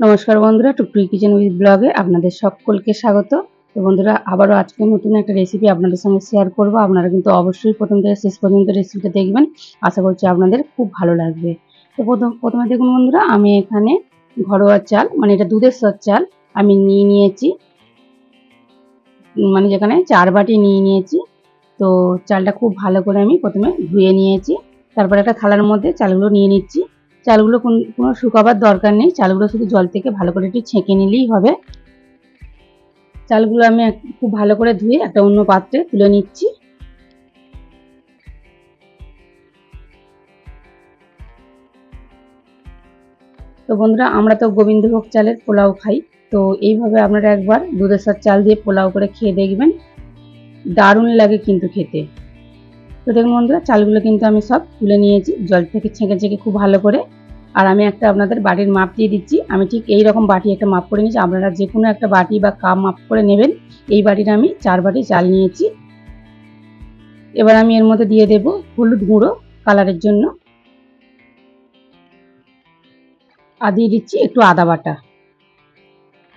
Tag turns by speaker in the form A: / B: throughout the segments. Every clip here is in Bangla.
A: নমস্কার বন্ধুরা টুকটুকি কিচেন উইথ ব্লগে আপনাদের সকলকে স্বাগত। তো বন্ধুরা, আবারও আজকে নতুন একটা রেসিপি আপনাদের সঙ্গে শেয়ার করব। আপনারা কিন্তু অবশ্যই প্রথম থেকে শেষ পর্যন্ত রেসিপিটা দেখবেন। আশা করছি আপনাদের খুব ভালো লাগবে। তো প্রথম, প্রথমে দেখুন বন্ধুরা, আমি এখানে ঘরোয়া চাল মানে এটা দুধের সর চাল আমি নিয়ে নিয়েছি। মানে যেখানে চার বাটি নিয়ে নিয়েছি। তো চালটা খুব ভালো করে আমি প্রথমে ধুয়ে নিয়েছি। তারপর একটা থালার মধ্যে চালগুলো নিয়ে নিচ্ছি। চালগুলো কোন- শুকাবার দরকার নেই। চালগুলো শুধু জল থেকে ভালো করে একটু ছেঁকে নিলেই হবে। চালগুলো আমি খুব ভালো করে ধুয়ে একটা অন্য পাত্রে তুলে নিচ্ছি। তো বন্ধুরা, আমরা তো গোবিন্দভোগ চালের পোলাও খাই। তো এইভাবে আপনারা একবার দুধের সাথে চাল দিয়ে পোলাও করে খেয়ে দেখবেন। দারুণ লাগে কিন্তু খেতে। তো দেখুন বন্ধুরা চালগুলো কিন্তু আমি সব তুলে নিয়েছি। জল থেকে ছেঁকে ছেঁকে খুব ভালো করে। আর আমি একটা আপনাদের বাটির মাপ দিয়ে দিচ্ছি। আমি ঠিক এই রকম বাটি একটা মাপ করে নিয়েছি। আপনারা যে কোনো একটা বাটি বা কাপ মাপ করে নেবেন। এই বাটিটা আমি চার বাটি চাল নিয়েছি। এবার আমি এর মধ্যে দিয়ে দেব হলুদ গুঁড়ো কালারের জন্য। আর দিয়ে দিচ্ছি একটু আদা বাটা।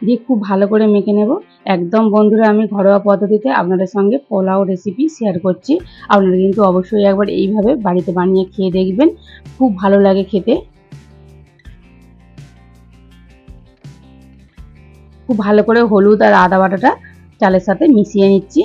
A: দিয়ে খুব ভালো করে মেখে নেব। একদম বন্ধুরা, আমি ঘরোয়া পদ্ধতিতে আপনাদের সঙ্গে পোলাও রেসিপি শেয়ার করছি। আপনারা কিন্তু অবশ্যই একবার এইভাবে বাড়িতে বানিয়ে খেয়ে দেখবেন। খুব ভালো লাগে খেতে। খুব ভালো করে হলুদ আর আদা বাটাটা চালের সাথে মিশিয়ে নিচ্ছি।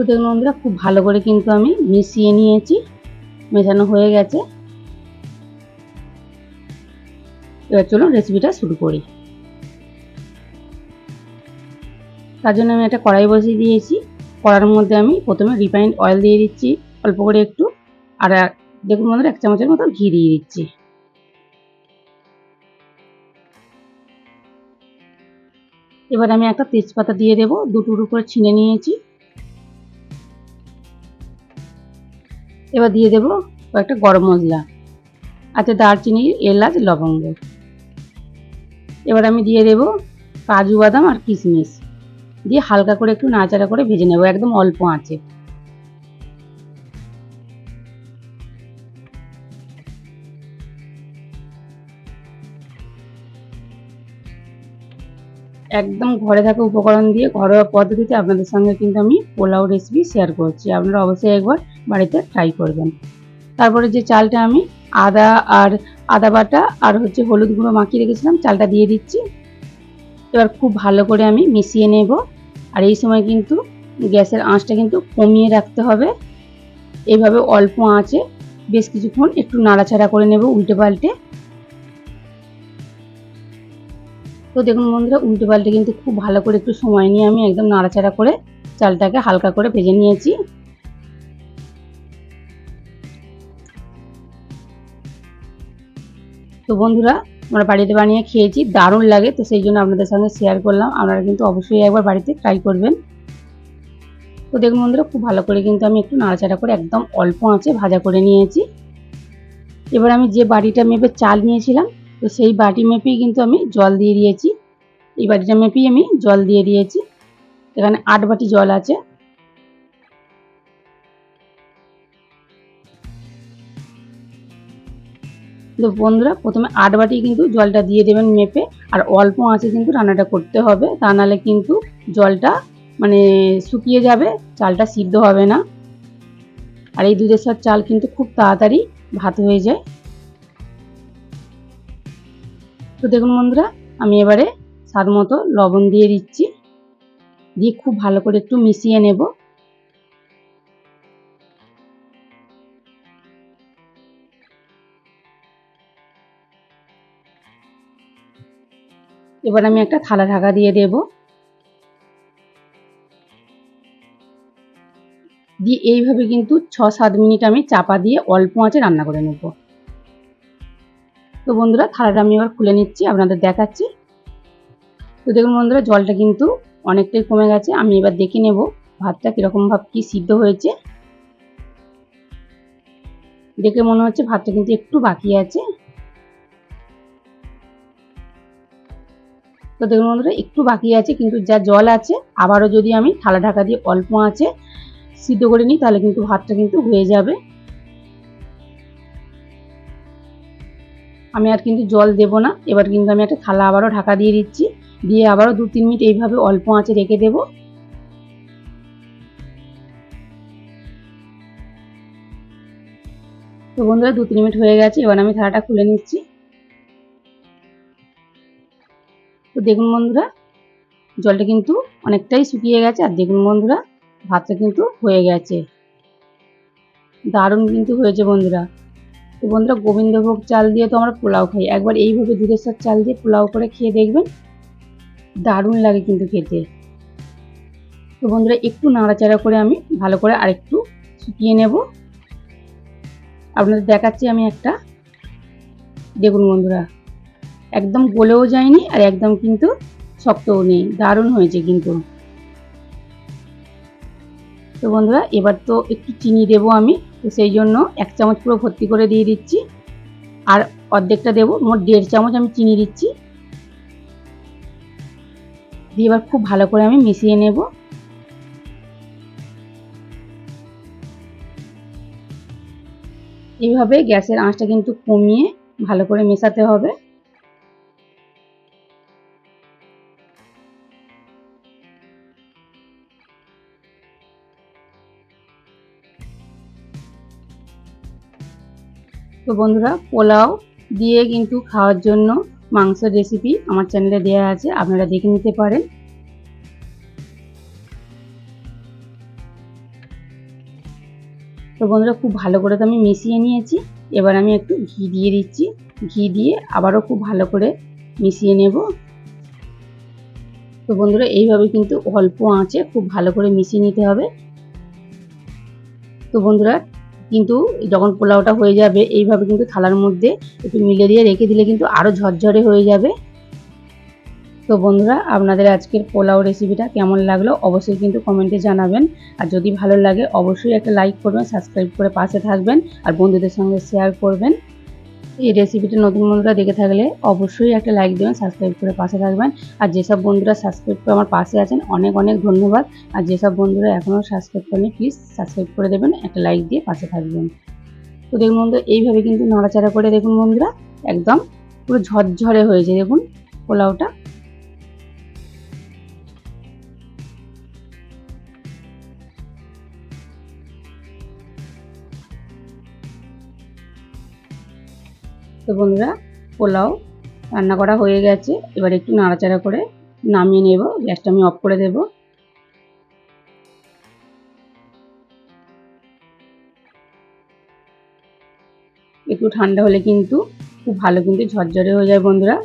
A: তো দেখুন বন্ধুরা খুব ভালো করে কিন্তু আমি মিশিয়ে নিয়েছি, মেশানো হয়ে গেছে। এবার চলুন রেসিপিটা শুরু করি। তার জন্য আমি একটা কড়াই বসিয়ে দিয়েছি। কড়ার মধ্যে আমি প্রথমে রিফাইন্ড অয়েল দিয়ে দিচ্ছি, অল্প করে একটু, আর দেখুন বন্ধুরা, এক চামচের মতো ঘি দিয়ে দিচ্ছি। এবার আমি একটা তেজপাতা দিয়ে দেবো, দুটো করে ছিনে নিয়েছি। এবার দিয়ে দেবো কয়েকটা গরম মশলা। আছে দারচিনি, এলাচ, লবঙ্গ। এবার আমি দিয়ে দেবো কাজু বাদাম আর কিশমিশ। দিয়ে হালকা করে একটু নাড়াচাড়া করে ভেজে নেব, একদম অল্প আঁচে। একদম ঘরে থাকা উপকরণ দিয়ে ঘরোয়া পদ্ধতিতে আপনাদের সঙ্গে কিন্তু আমি পোলাও রেসিপি শেয়ার করছি। আপনারা অবশ্যই একবার বাড়িতে ট্রাই করবেন। তারপরে যে চালটা আমি আদা আর আদা বাটা আর হচ্ছে হলুদ গুঁড়ো মাখিয়ে রেখেছিলাম, চালটা দিয়ে দিচ্ছি। এবার খুব ভালো করে আমি মিশিয়ে নেব। আর এই সময় কিন্তু গ্যাসের আঁচটা কিন্তু কমিয়ে রাখতে হবে। এইভাবে অল্প আঁচে বেশ কিছুক্ষণ একটু নাড়াচাড়া করে নেব উল্টে পাল্টে। তো দেখুন বন্ধুরা, উল্টে পাল্টে কিন্তু খুব ভালো করে একটু সময় নিয়ে আমি একদম নাড়াচাড়া করে চালটাকে হালকা করে ভেজে নিয়েছি। তো বন্ধুরা, আমরা বাড়িতে বানিয়ে খেয়েছি, দারুণ লাগে, তো সেই জন্য আপনাদের সঙ্গে শেয়ার করলাম। আপনারা কিন্তু অবশ্যই একবার বাড়িতে ট্রাই করবেন। তো দেখুন বন্ধুরা, খুব ভালো করে কিন্তু আমি একটু নাড়াচাড়া করে একদম অল্প আঁচে ভাজা করে নিয়েছি। এবার আমি যে বাটিটা মেপে চাল নিয়েছিলাম, তো সেই বাটি মেপেই কিন্তু আমি জল দিয়ে দিয়েছি। এই বাটিটা মেপেই আমি জল দিয়ে দিয়েছি। এখানে আট বাটি জল আছে। তো বন্ধুরা, প্রথমে আট বাটি কিন্তু জলটা দিয়ে দেবেন মেপে, আর অল্প আঁচে কিন্তু রান্নাটা করতে হবে। তা নাহলে কিন্তু জলটা মানে শুকিয়ে যাবে, চালটা সিদ্ধ হবে না। আর এই দুধের সাথে চাল কিন্তু খুব তাড়াতাড়ি ভাত হয়ে যায়। তো দেখুন বন্ধুরা, আমি এবারে স্বাদ মতো লবণ দিয়ে দিচ্ছি। দিয়ে খুব ভালো করে একটু মিশিয়ে নেব। এবার আমি একটা থালা ঢাকা দিয়ে দেব। দিয়ে এইভাবে কিন্তু ছ সাত মিনিট আমি চাপা দিয়ে অল্প আঁচে রান্না করে নেব। তো বন্ধুরা, থালাটা আমি এবার খুলে নিচ্ছি, আপনাদের দেখাচ্ছি। তো দেখুন বন্ধুরা, জলটা কিন্তু অনেকটাই কমে গেছে। আমি এবার দেখে নেব ভাতটা কীরকম ভাব, কি সিদ্ধ হয়েছে। দেখে মনে হচ্ছে ভাতটা কিন্তু একটু বাকি আছে। তো দেখুন বন্ধুরা, একটু বাকি আছে, কিন্তু যা জল আছে, আবারও যদি আমি থালা ঢাকা দিয়ে অল্প আছে সিদ্ধ করে নিই, তাহলে কিন্তু ভাতটা কিন্তু হয়ে যাবে। আমি আর কিন্তু জল দেব না, এবার কিন্তু আমি একটা থালা আবারও ঢাকা দিয়ে দিচ্ছি, দিয়ে আবারও দু তিন মিনিট এইভাবে অল্প আঁচে রেখে দেব। তো বন্ধুরা, দু তিন মিনিট হয়ে গেছে, এবার আমি থালাটা খুলে নিচ্ছি। তো দেখুন বন্ধুরা, জলটা কিন্তু অনেকটাই শুকিয়ে গেছে আর দেখুন বন্ধুরা, ভাতটা কিন্তু হয়ে গেছে। দারুণ কিন্তু হয়েছে বন্ধুরা। তো বন্ধুরা, গোবিন্দভোগ চাল দিয়ে তো আমরা পোলাও খাই। একবার এইভাবে দুধের সাথে চাল দিয়ে পোলাও করে খেয়ে দেখবেন, দারুণ লাগে কিন্তু খেতে। তো বন্ধুরা, একটু নাড়াচাড়া করে আমি ভালো করে আরেকটু শুকিয়ে নেব। আপনাদের দেখাচ্ছি আমি একটা। দেখুন বন্ধুরা একদম গলেও যায়নি আর একদম কিন্তু শক্তও নেই, দারুণ হয়েছে কিন্তু। তো বন্ধুরা, এবার তো একটু চিনি দেব আমি, তো সেই জন্য এক চামচ পুরো ভর্তি করে দিয়ে দিচ্ছি। আর অর্ধেকটা দেবো, মোট দেড় চামচ আমি চিনি দিচ্ছি। দিয়ে এবার খুব ভালো করে আমি মিশিয়ে নেব। এইভাবে গ্যাসের আঁচটা কিন্তু কমিয়ে ভালো করে মেশাতে হবে। তো বন্ধুরা, পোলাও দিয়ে কিন্তু খাওয়ার জন্য মাংসের রেসিপি আমার চ্যানেলে দেওয়া আছে, আপনারা দেখে নিতে পারেন। তো বন্ধুরা, খুব ভালো করে তো আমি মিশিয়ে নিয়েছি, এবার আমি একটু ঘি দিয়ে দিচ্ছি। ঘি দিয়ে আবারও খুব ভালো করে মিশিয়ে নেব। তো বন্ধুরা, এইভাবে কিন্তু অল্প আঁচে খুব ভালো করে মিশিয়ে নিতে হবে। তো বন্ধুরা কিন্তু যখন পোলাওটা হয়ে যাবে, এইভাবে কিন্তু থালার মধ্যে একটু মিলে দিয়ে রেখে দিলে কিন্তু আরও ঝরঝরে হয়ে যাবে। তো বন্ধুরা, আপনাদের আজকের পোলাও রেসিপিটা কেমন লাগল অবশ্যই কিন্তু কমেন্টে জানাবেন। আর যদি ভালো লাগে, অবশ্যই একটা লাইক করবেন সাবস্ক্রাইব করে পাশে থাকবেন, আর বন্ধুদের সঙ্গে শেয়ার করবেন। এই রেসিপিটা নতুন বন্ধুরা দেখে থাকলে অবশ্যই একটা লাইক দেবেন সাবস্ক্রাইব করে পাশে থাকবেন। আর যেসব বন্ধুরা সাবস্ক্রাইব করে আমার পাশে আছেন, অনেক অনেক ধন্যবাদ। আর যেসব বন্ধুরা এখনও সাবস্ক্রাইব করেনি প্লিজ সাবস্ক্রাইব করে দেবেন, একটা লাইক দিয়ে পাশে থাকবেন। তো দেখুন বন্ধুরা, এইভাবে কিন্তু নড়াচাড়া করে দেখুন বন্ধুরা, একদম পুরো ঝরঝরে হয়েছে। দেখুন, পোলাওটা তো বন্ধুরা, পোলাও রান্না করা হয়ে গেছে। এবার একটু নাড়াচাড়া করে নামিয়ে নেব। গ্যাসটা আমি অফ করে দেব। একটু ঠান্ডা হলে কিন্তু খুব ভালো কিন্তু ঝরঝরে হয়ে যায় বন্ধুরা।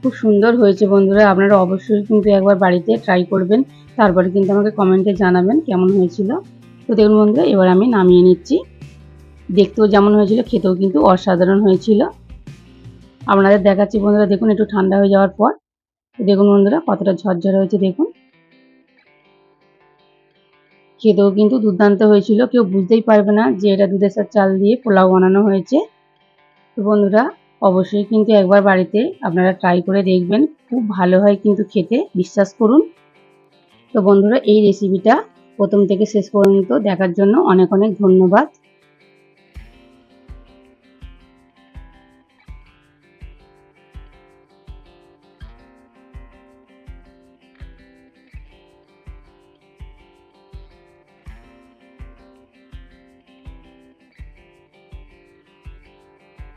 A: খুব সুন্দর হয়েছে বন্ধুরা। আপনারা অবশ্যই কিন্তু একবার বাড়িতে ট্রাই করবেন। তারপরে কিন্তু আমাকে কমেন্টে জানাবেন কেমন হয়েছিল। তো দেখুন বন্ধুরা, এবার আমি নামিয়ে নিচ্ছি। দেখতেও যেমন হয়েছিল, খেতেও কিন্তু অসাধারণ হয়েছিল। আপনাদের দেখাচ্ছি বন্ধুরা, দেখুন একটু ঠান্ডা হয়ে যাওয়ার পর। দেখুন বন্ধুরা, কতটা ঝরঝরে হয়েছে, দেখুন। খেতেও কিন্তু দুর্দান্ত হয়েছিল। কেউ বুঝতেই পারবে না যে এটা দুধের সাথে চাল দিয়ে পোলাও বানানো হয়েছে। তো বন্ধুরা, অবশ্যই কিন্তু একবার বাড়িতে আপনারা ট্রাই করে দেখবেন। খুব ভালো হয় কিন্তু খেতে, বিশ্বাস করুন। তো বন্ধুরা, এই রেসিপিটা প্রথম থেকে শেষ পর্যন্ত দেখার জন্য অনেক অনেক ধন্যবাদ।